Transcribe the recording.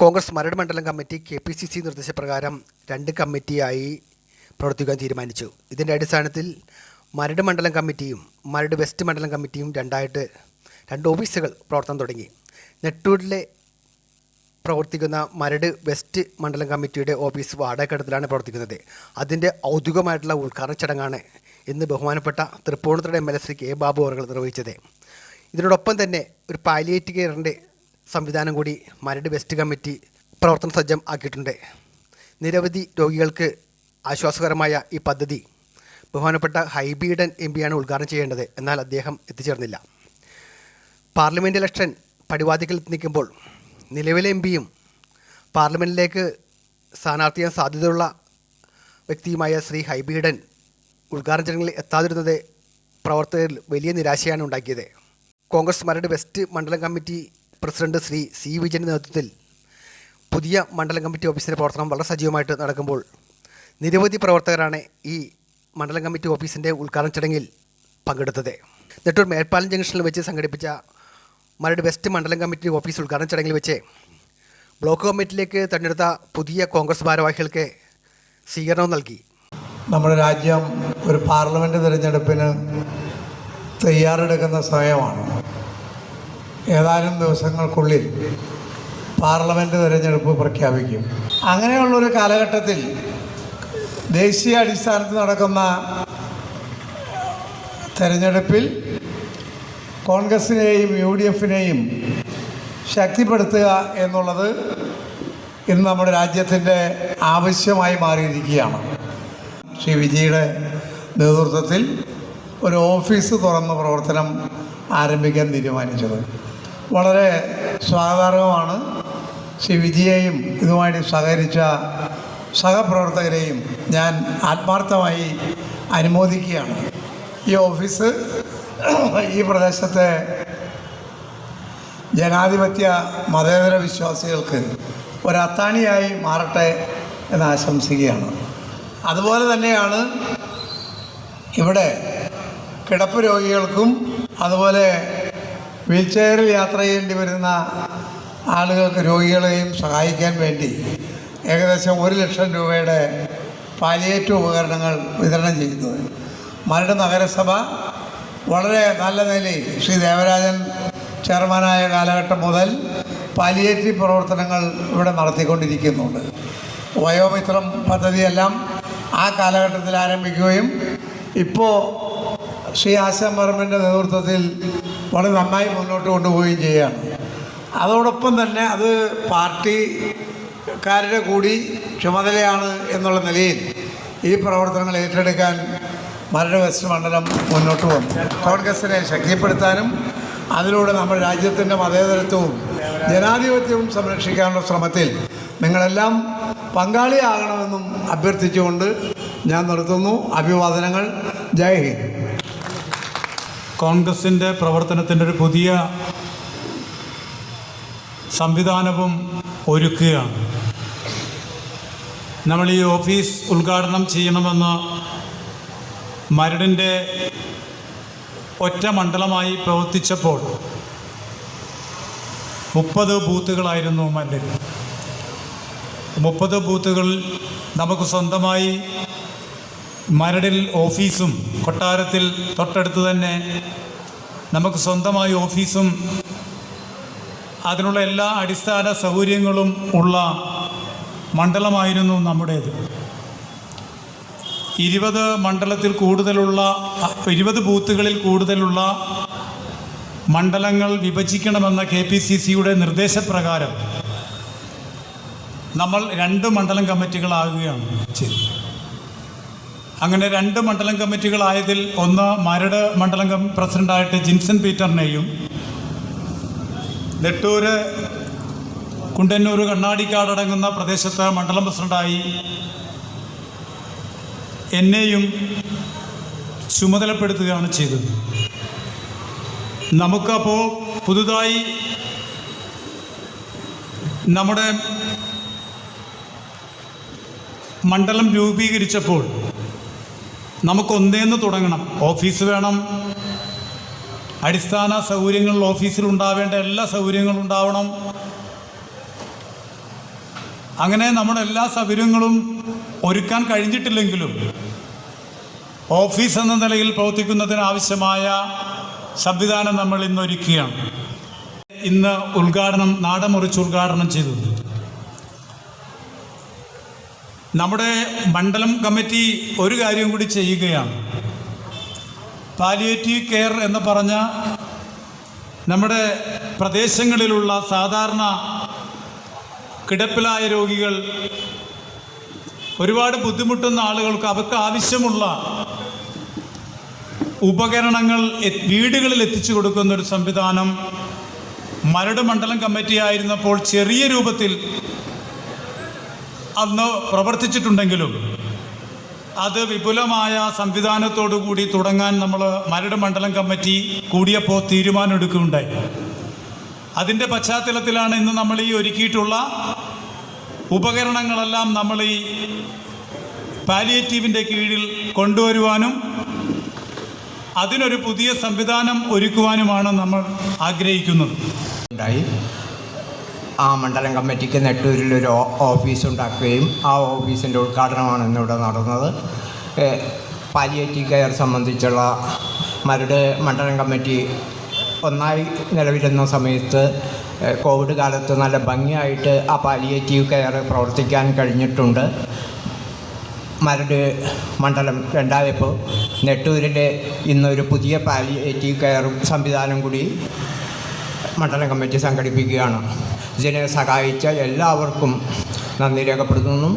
കോൺഗ്രസ് മരട് മണ്ഡലം committee K P C C നിർദ്ദേശപ്രകാരം രണ്ട് കമ്മിറ്റിയായി പ്രവർത്തിക്കാൻ തീരുമാനിച്ചു. ഇതിന്റെ അടിസ്ഥാനത്തിൽ മരട് മണ്ഡലം കമ്മിറ്റിയും മരട് വെസ്റ്റ് മണ്ഡലം കമ്മിറ്റിയും രണ്ടായിട്ട് രണ്ട് ഓഫീസുകൾ പ്രവർത്തനം തുടങ്ങി. നെട്ടൂരിലെ പ്രവർത്തിക്കുന്ന മരട് വെസ്റ്റ് മണ്ഡലം കമ്മിറ്റിയുടെ ഓഫീസ് വാടകക്കെടുത്തിലാണ് പ്രവർത്തിക്കുന്നത്. അതിന്റെ ഔദ്യോഗികമായിട്ടുള്ള ഉദ്ഘാടന ചടങ്ങാണ് ഇന്ന് ബഹുമാനപ്പെട്ട Tripunithura M L A Shri K Babu അവർ നിർവഹിച്ചത്. ഇതിനോടൊപ്പം തന്നെ ഒരു പാലിയേറ്റ് കെയറിന്റെ സംവിധാനം കൂടി മരട് വെസ്റ്റ് കമ്മിറ്റി പ്രവർത്തന സജ്ജം ആക്കിയിട്ടുണ്ട്. നിരവധി രോഗികൾക്ക് ആശ്വാസകരമായ ഈ പദ്ധതി ബഹുമാനപ്പെട്ട ഹൈബീഡൻ എം പിയാണ് ഉദ്ഘാടനം ചെയ്യേണ്ടത് എന്നാൽ അദ്ദേഹം എത്തിച്ചേർന്നില്ല. പാർലമെന്റ് ഇലക്ഷൻ പടിവാതിക്കൽ നിൽക്കുമ്പോൾ നിലവിലെ എം പിയും പാർലമെന്റിലേക്ക് സ്ഥാനാർത്ഥിയാൻ സാധ്യതയുള്ള വ്യക്തിയുമായ ശ്രീ ഹൈബീഡൻ ഉദ്ഘാടന ചടങ്ങിൽ എത്താതിരുന്നത് പ്രവർത്തകരിൽ വലിയ നിരാശയാണ് ഉണ്ടാക്കിയത്. കോൺഗ്രസ് മരട് വെസ്റ്റ് മണ്ഡലം കമ്മിറ്റി പ്രസിഡന്റ് ശ്രീ സി വിജയന്റെ നേതൃത്വത്തിൽ പുതിയ മണ്ഡലം കമ്മിറ്റി ഓഫീസിന്റെ പ്രവർത്തനം വളരെ സജീവമായിട്ട് നടക്കുമ്പോൾ നിരവധി പ്രവർത്തകരാണ് ഈ മണ്ഡലം കമ്മിറ്റി ഓഫീസിന്റെ ഉദ്ഘാടന ചടങ്ങിൽ പങ്കെടുത്തത്. നെട്ടൂർ മേൽപ്പാലം ജംഗ്ഷനിൽ വെച്ച് സംഘടിപ്പിച്ച മരട് വെസ്റ്റ് മണ്ഡലം കമ്മിറ്റി ഓഫീസ് ഉദ്ഘാടന ചടങ്ങിൽ വെച്ച് ബ്ലോക്ക് കമ്മിറ്റിയിലേക്ക് തിരഞ്ഞെടുത്ത പുതിയ കോൺഗ്രസ് ഭാരവാഹികൾക്ക് സ്വീകരണം നൽകി. നമ്മുടെ രാജ്യം ഒരു പാർലമെന്റ് തിരഞ്ഞെടുപ്പിന് തയ്യാറെടുക്കുന്ന സമയമാണ്. ഏതാനും ദിവസങ്ങൾക്കുള്ളിൽ പാർലമെന്റ് തിരഞ്ഞെടുപ്പ് പ്രഖ്യാപിക്കും. അങ്ങനെയുള്ളൊരു കാലഘട്ടത്തിൽ ദേശീയ അടിസ്ഥാനത്തിൽ നടക്കുന്ന തെരഞ്ഞെടുപ്പിൽ കോൺഗ്രസിനെയും യു ഡി എഫിനെയും ശക്തിപ്പെടുത്തുക എന്നുള്ളത് ഇന്ന് നമ്മുടെ രാജ്യത്തിന്റെ ആവശ്യമായി മാറിയിരിക്കുകയാണ്. ശ്രീ വിജയുടെ നേതൃത്വത്തിൽ ഒരു ഓഫീസ് തുറന്ന് പ്രവർത്തനം ആരംഭിക്കാൻ തീരുമാനിച്ചത്. വളരെ സ്വാഗതാർഹമാണ് ശ്രീ വിജയെയും ഇതുമായിട്ട് സഹകരിച്ച സഹപ്രവർത്തകരെയും ഞാൻ ആത്മാർത്ഥമായി അനുമോദിക്കുകയാണ്. ഈ ഓഫീസ് ഈ പ്രദേശത്തെ ജനാധിപത്യ മതേതര വിശ്വാസികൾക്ക് ഒരു അത്താണിയായി മാറട്ടെ എന്ന് ആശംസിക്കുകയാണ്. അതുപോലെ തന്നെയാണ് ഇവിടെ കിടപ്പ് രോഗികൾക്കും അതുപോലെ വീൽ ചെയറിൽ യാത്ര ചെയ്യേണ്ടി വരുന്ന ആളുകൾക്ക് രോഗികളെയും സഹായിക്കാൻ വേണ്ടി ഏകദേശം ഒരു ലക്ഷം രൂപയുടെ പാലിയേറ്റ് ഉപകരണങ്ങൾ വിതരണം ചെയ്യുന്നത് മരട് നഗരസഭ വളരെ നല്ല നിലയിൽ ശ്രീ ദേവരാജൻ ചെയർമാനായ കാലഘട്ടം മുതൽ പാലിയേറ്റീവ് പ്രവർത്തനങ്ങൾ ഇവിടെ നടത്തിക്കൊണ്ടിരിക്കുന്നുണ്ട്. വയോമിത്രം പദ്ധതിയെല്ലാം ആ കാലഘട്ടത്തിൽ ആരംഭിക്കുകയും ഇപ്പോൾ ശ്രീ ആശാൻ പറമ്പിന്റെ നേതൃത്വത്തിൽ വളരെ നന്നായി മുന്നോട്ട് കൊണ്ടുപോവുകയും ചെയ്യുകയാണ് അതോടൊപ്പം തന്നെ അത് പാർട്ടിക്കാരുടെ കൂടി ചുമതലയാണ് എന്നുള്ള നിലയിൽ ഈ പ്രവർത്തനങ്ങൾ ഏറ്റെടുക്കാൻ മരട് വെസ്റ്റ് മണ്ഡലം മുന്നോട്ട് വന്നു. കോൺഗ്രസിനെ ശക്തിപ്പെടുത്താനും അതിലൂടെ നമ്മുടെ രാജ്യത്തിന്റെ മതേതരത്വവും ജനാധിപത്യവും സംരക്ഷിക്കാനുള്ള ശ്രമത്തിൽ നിങ്ങളെല്ലാം പങ്കാളിയാകണമെന്നും അഭ്യർത്ഥിച്ചുകൊണ്ട് ഞാൻ നിർത്തുന്നു. അഭിവാദനങ്ങൾ. ജയ് ഹിന്ദ്. കോൺഗ്രസിന്റെ പ്രവർത്തനത്തിന്റെ ഒരു പുതിയ സംവിധാനവും ഒരുക്കുകയാണ്. നമ്മൾ ഈ ഓഫീസ് ഉദ്ഘാടനം ചെയ്യണമെന്ന് മരടിന്റെ ഒറ്റ മണ്ഡലമായി പ്രവർത്തിച്ചപ്പോൾ മുപ്പത് ബൂത്തുകളായിരുന്നു മരടിൽ. മുപ്പത് ബൂത്തുകളിൽ നമുക്ക് സ്വന്തമായി മരടിൽ ഓഫീസും കൊട്ടാരത്തിൽ തൊട്ടടുത്ത് തന്നെ നമുക്ക് സ്വന്തമായി ഓഫീസും അതിനുള്ള എല്ലാ അടിസ്ഥാന സൗകര്യങ്ങളും ഉള്ള മണ്ഡലമായിരുന്നു നമ്മുടേത്. ഇരുപത് മണ്ഡലത്തിൽ കൂടുതലുള്ള ഇരുപത് ബൂത്തുകളിൽ കൂടുതലുള്ള മണ്ഡലങ്ങൾ വിഭജിക്കണമെന്ന കെ പി സി സിയുടെ നിർദ്ദേശപ്രകാരം നമ്മൾ രണ്ട് മണ്ഡലം കമ്മിറ്റികളാകുകയാണ് ചെയ്തത്. അങ്ങനെ രണ്ട് മണ്ഡലം കമ്മിറ്റികളായതിൽ ഒന്ന് മരട് മണ്ഡലം പ്രസിഡന്റായിട്ട് ജിൻസൺ പീറ്ററിനെയും നെട്ടൂര് കുണ്ടന്നൂർ കണ്ണാടിക്കാടടങ്ങുന്ന പ്രദേശത്ത് മണ്ഡലം പ്രസിഡന്റായി എന്നെയും ചുമതലപ്പെടുത്തുകയാണ് ചെയ്തത്. നമുക്കപ്പോൾ പുതുതായി നമ്മുടെ മണ്ഡലം രൂപീകരിച്ചപ്പോൾ നമുക്കൊന്നേന്ന് തുടങ്ങണം. ഓഫീസ് വേണം. അടിസ്ഥാന സൗകര്യങ്ങളിൽ ഓഫീസിൽ ഉണ്ടാവേണ്ട എല്ലാ സൗകര്യങ്ങളും ഉണ്ടാവണം. അങ്ങനെ നമ്മുടെ എല്ലാ സൗകര്യങ്ങളും ഒരുക്കാൻ കഴിഞ്ഞിട്ടില്ലെങ്കിലും ഓഫീസ് എന്ന നിലയിൽ പ്രവർത്തിക്കുന്നതിന് ആവശ്യമായ സംവിധാനം നമ്മൾ ഇന്ന് ഒരുക്കുകയാണ്. ഇന്ന് ഉദ്ഘാടനം നാടമുറിച്ച് ഉദ്ഘാടനം ചെയ്തു. നമ്മുടെ മണ്ഡലം കമ്മിറ്റി ഒരു കാര്യം കൂടി ചെയ്യുകയാണ്. പാലിയേറ്റീവ് കെയർ എന്ന് പറഞ്ഞ നമ്മുടെ പ്രദേശങ്ങളിലുള്ള സാധാരണ കിടപ്പിലായ രോഗികൾ ഒരുപാട് ബുദ്ധിമുട്ടുന്ന ആളുകൾക്ക് അവർക്ക് ആവശ്യമുള്ള ഉപകരണങ്ങൾ വീടുകളിൽ എത്തിച്ചു കൊടുക്കുന്ന ഒരു സംവിധാനം മരട് മണ്ഡലം കമ്മിറ്റി ആയിരുന്നപ്പോൾ ചെറിയ രൂപത്തിൽ അന്ന് പ്രവർത്തിച്ചിട്ടുണ്ടെങ്കിലും അത് വിപുലമായ സംവിധാനത്തോടു കൂടി തുടങ്ങാൻ നമ്മൾ മരട് മണ്ഡലം കമ്മിറ്റി കൂടിയപ്പോൾ തീരുമാനമെടുക്കുകയുണ്ടായി. അതിന്റെ പശ്ചാത്തലത്തിലാണ് ഇന്ന് നമ്മൾ ഈ ഒരുക്കിയിട്ടുള്ള ഉപകരണങ്ങളെല്ലാം നമ്മൾ ഈ പാലിയേറ്റീവിന്റെ കീഴിൽ കൊണ്ടുവരുവാനും അതിനൊരു പുതിയ സംവിധാനം ഒരുക്കുവാനുമാണ് നമ്മൾ ആഗ്രഹിക്കുന്നത്. ഉണ്ടായി. ആ മണ്ഡലം കമ്മിറ്റിക്ക് ഓ- ഓഫീസ് ഉണ്ടാക്കുകയും ആ ഓഫീസിന്റെ ഉദ്ഘാടനമാണ് ഇന്നിവിടെ നടന്നത്. പാലിയേറ്റീവ് കെയർ സംബന്ധിച്ചുള്ള മരട് മണ്ഡലം കമ്മിറ്റി ഒന്നായി നിലവിലുന്ന സമയത്ത് കോവിഡ് കാലത്ത് നല്ല ഭംഗിയായിട്ട് ആ പാലിയേറ്റീവ് കെയർ പ്രവർത്തിക്കാൻ കഴിഞ്ഞിട്ടുണ്ട്. മരട് മണ്ഡലം രണ്ടായപ്പോൾ നെട്ടൂരിലെ ഇന്നൊരു പുതിയ പാലിയേറ്റീവ് കെയർ സംവിധാനം കൂടി മണ്ഡലം കമ്മിറ്റി സംഘടിപ്പിക്കുകയാണ്. ഇതിനെ സഹായിച്ച എല്ലാവർക്കും നന്ദി രേഖപ്പെടുത്തുന്നു.